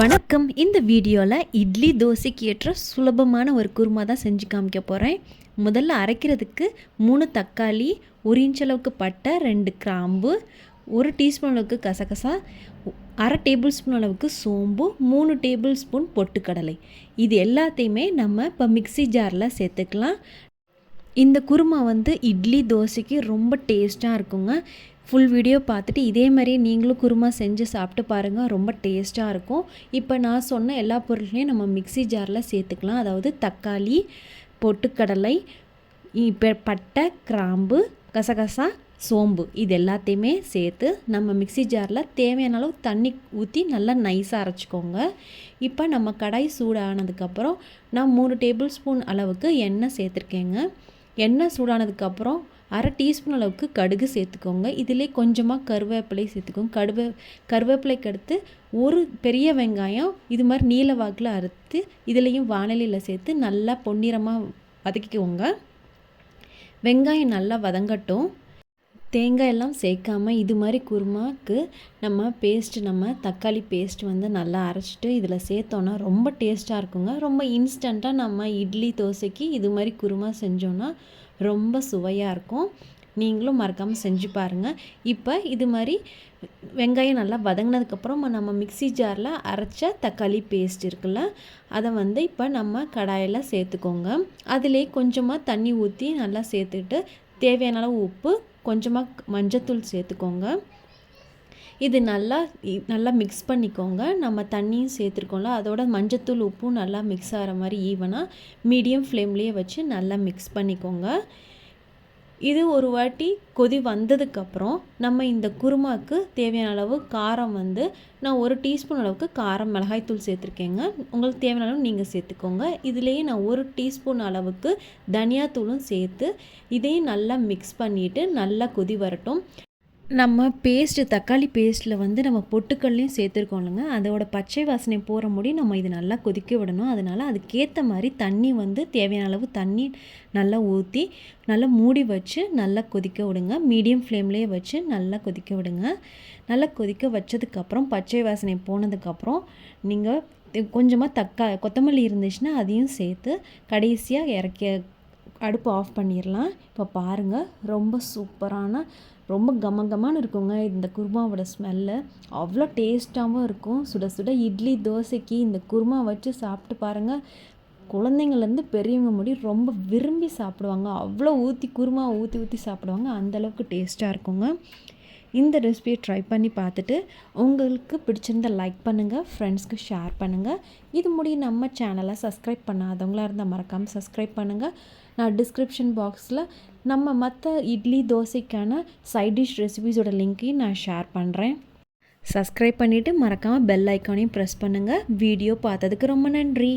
வணக்கம். இந்த வீடியோவில் இட்லி தோசைக்கு ஏற்ற சுலபமான ஒரு குருமா தான் செஞ்சு காமிக்க போகிறேன் முதல்ல அரைக்கிறதுக்கு மூணு தக்காளி ஒரு இன்ச் அளவுக்கு பட்டை ரெண்டு கிராம்பு ஒரு டீஸ்பூன் அளவுக்கு கசகசா அரை டேபிள் ஸ்பூன் அளவுக்கு சோம்பு மூணு டேபிள் ஸ்பூன் பொட்டுக்கடலை. இது எல்லாத்தையுமே நம்ம இப்போ மிக்ஸி ஜாரில் சேர்த்துக்கலாம். இந்த குருமா வந்து இட்லி தோசைக்கு ரொம்ப டேஸ்ட்டாக இருக்குங்க. ஃபுல் வீடியோ பார்த்துட்டு இதே மாதிரியே நீங்களும் குருமா செஞ்சு சாப்பிட்டு பாருங்கள் ரொம்ப டேஸ்ட்டாக இருக்கும். இப்போ நான் சொன்ன எல்லா பொருளையும் நம்ம மிக்ஸி ஜாரில் சேர்த்துக்கலாம். அதாவது தக்காளி பொட்டுக்கடலை இப்போ பட்டை கிராம்பு கசகசா சோம்பு இது எல்லாத்தையுமே சேர்த்து நம்ம மிக்ஸி ஜாரில் தேவையான அளவு தண்ணி ஊற்றி நல்லா நைஸாக அரைச்சிக்கோங்க. இப்போ நம்ம கடாய் சூடானதுக்கப்புறம் நான் மூணு டேபிள் ஸ்பூன் அளவுக்கு எண்ணெய் சேர்த்துருக்கேங்க. எண்ணெய் சூடானதுக்கப்புறம் அரை டீஸ்பூன் அளவுக்கு கடுகு சேர்த்துக்கோங்க. இதிலே கொஞ்சமாக கருவேப்பிலை சேர்த்துக்கோங்க. கடுவே கருவேப்பிலைக்கு அடுத்து ஒரு பெரிய வெங்காயம் இது மாதிரி நீல வாக்கில் அறுத்து இதுலேயும் வானலியில் சேர்த்து நல்லா பொன்னிறமாக வதக்கிக்கோங்க. வெங்காயம் நல்லா வதங்கட்டும். தேங்காய் எல்லாம் இது மாதிரி குருமாக்கு நம்ம பேஸ்ட்டு நம்ம தக்காளி பேஸ்ட் வந்து நல்லா அரைச்சிட்டு இதில் சேர்த்தோன்னா ரொம்ப டேஸ்ட்டாக இருக்குங்க. ரொம்ப இன்ஸ்டண்ட்டாக நம்ம இட்லி தோசைக்கு இது மாதிரி குருமா செஞ்சோன்னா ரொம்ப சுவையாக இருக்கும். நீங்களும் மறக்காமல் செஞ்சு பாருங்கள் இப்போ இது மாதிரி வெங்காயம் நல்லா வதங்கினதுக்கப்புறம் நம்ம மிக்சி ஜாரில் அரைச்ச தக்காளி பேஸ்ட் இருக்குல்ல அதை வந்து இப்போ நம்ம கடாயில் சேர்த்துக்கோங்க. அதிலே கொஞ்சமாக தண்ணி ஊற்றி நல்லா சேர்த்துக்கிட்டு தேவையான அளவு உப்பு கொஞ்சமாக மஞ்சத்தூள் சேர்த்துக்கோங்க. இது நல்லா நல்லா மிக்ஸ் பண்ணிக்கோங்க. நம்ம தண்ணியும் சேர்த்துருக்கோம்ல அதோட மஞ்சத்தூள் உப்பும் நல்லா மிக்ஸ் ஆகிற மாதிரி ஈவனாக மீடியம் ஃப்ளேம்லேயே வச்சு நல்லா மிக்ஸ் பண்ணிக்கோங்க. இது ஒரு வாட்டி கொதி வந்ததுக்கப்புறம் நம்ம இந்த குருமாக்கு தேவையான அளவு காரம் வந்து நான் ஒரு டீஸ்பூன் அளவுக்கு காரம் மிளகாய்த்தூள் சேர்த்துருக்கேங்க. உங்களுக்கு தேவையான அளவு நீங்கள் சேர்த்துக்கோங்க. இதுலேயே நான் ஒரு டீஸ்பூன் அளவுக்கு தனியாத்தூளும் சேர்த்து இதையும் நல்லா மிக்ஸ் பண்ணிவிட்டு நல்லா கொதி வரட்டும். நம்ம பேஸ்ட்டு தக்காளி பேஸ்ட்டில் வந்து நம்ம பொட்டுக்கல்லையும் சேர்த்துருக்கோம் இல்லைங்க. அதோட பச்சை வாசனை போகிற முடி நம்ம இது நல்லா கொதிக்க விடணும். அதனால் அதுக்கேற்ற மாதிரி தண்ணி வந்து தேவையான அளவு தண்ணி நல்லா ஊற்றி நல்லா மூடி வச்சு நல்லா கொதிக்க விடுங்க. மீடியம் ஃப்ளேம்லேயே வச்சு நல்லா கொதிக்க விடுங்க. நல்லா கொதிக்க வச்சதுக்கப்புறம் பச்சை வாசனை போனதுக்கப்புறம் நீங்கள் கொஞ்சமாக தக்கா கொத்தமல்லி இருந்துச்சுன்னா அதையும் சேர்த்து கடைசியாக இறக்கி அடுப்பு ஆஃப் பண்ணிடலாம் இப்போ பாருங்கள் ரொம்ப சூப்பரான ரொம்ப கமகமான இருக்குங்க இந்த குருமாவோட ஸ்மெல்லு அவ்வளோ டேஸ்ட்டாகவும் இருக்கும். சுட சுட இட்லி தோசைக்கு இந்த குருமா வச்சு சாப்பிட்டு பாருங்கள் குழந்தைங்கள்லேருந்து பெரியவங்க முடி ரொம்ப விரும்பி சாப்பிடுவாங்க. அவ்வளோ ஊற்றி குருமா ஊற்றி ஊற்றி சாப்பிடுவாங்க. அந்தளவுக்கு டேஸ்ட்டாக இருக்குங்க. இந்த ரெசிபியை ட்ரை பண்ணி பார்த்துட்டு உங்களுக்கு பிடிச்சிருந்த லைக் பண்ணுங்கள் ஃப்ரெண்ட்ஸ்க்கு ஷேர் பண்ணுங்கள் இது முடியும் நம்ம சேனலை சப்ஸ்கிரைப் பண்ணாதவங்களாக இருந்தால் மறக்காமல் சப்ஸ்கிரைப் பண்ணுங்கள் நான் டிஸ்கிரிப்ஷன் பாக்ஸில் நம்ம மற்ற இட்லி தோசைக்கான சைட் டிஷ் ரெசிபிஸோட லிங்க்கையும் நான் ஷேர் பண்ணுறேன் சப்ஸ்கிரைப் பண்ணிவிட்டு மறக்காமல் பெல் ஐக்கானையும் ப்ரெஸ் பண்ணுங்கள் வீடியோ பார்த்ததுக்கு ரொம்ப நன்றி.